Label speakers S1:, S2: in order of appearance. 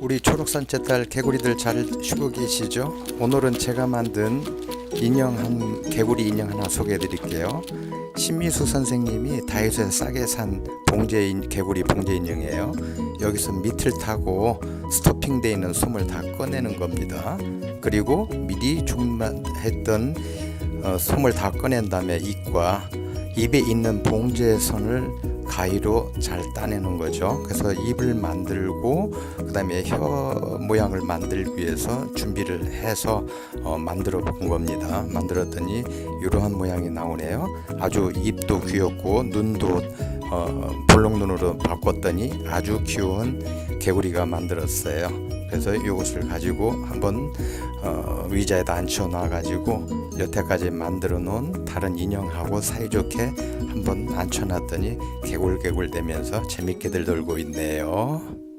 S1: 우리 초록산째 딸 개구리들 잘 쉬고 계시죠? 오늘은 제가 만든 인형 한 개구리 인형 하나 소개해 드릴게요. 신미수 선생님이 다이소에서 싸게 산 봉제 인, 개구리 봉제 인형이에요. 여기서 밑을 타고 스토핑돼 있는 솜을 다 꺼내는 겁니다. 그리고 미리 어, 솜을 다 꺼낸 다음에 입과 입에 있는 봉제 선을 가위로 잘 따내는 거죠. 그래서 입을 만들고 그다음에 혀 모양을 만들기 위해서 준비를 해서 어, 만들어 본 겁니다. 만들었더니 이러한 모양이 나오네요. 아주 입도 귀엽고 눈도 어, 볼록눈으로 바꿨더니 아주 귀여운 개구리가 만들었어요. 그래서 이것을 가지고 한번 어, 의자에다 앉혀 놔 가지고 여태까지 만들어 놓은 다른 인형하고 사이좋게 한번 앉혀 놨더니 개굴개굴 대면서 재밌게들 놀고 있네요.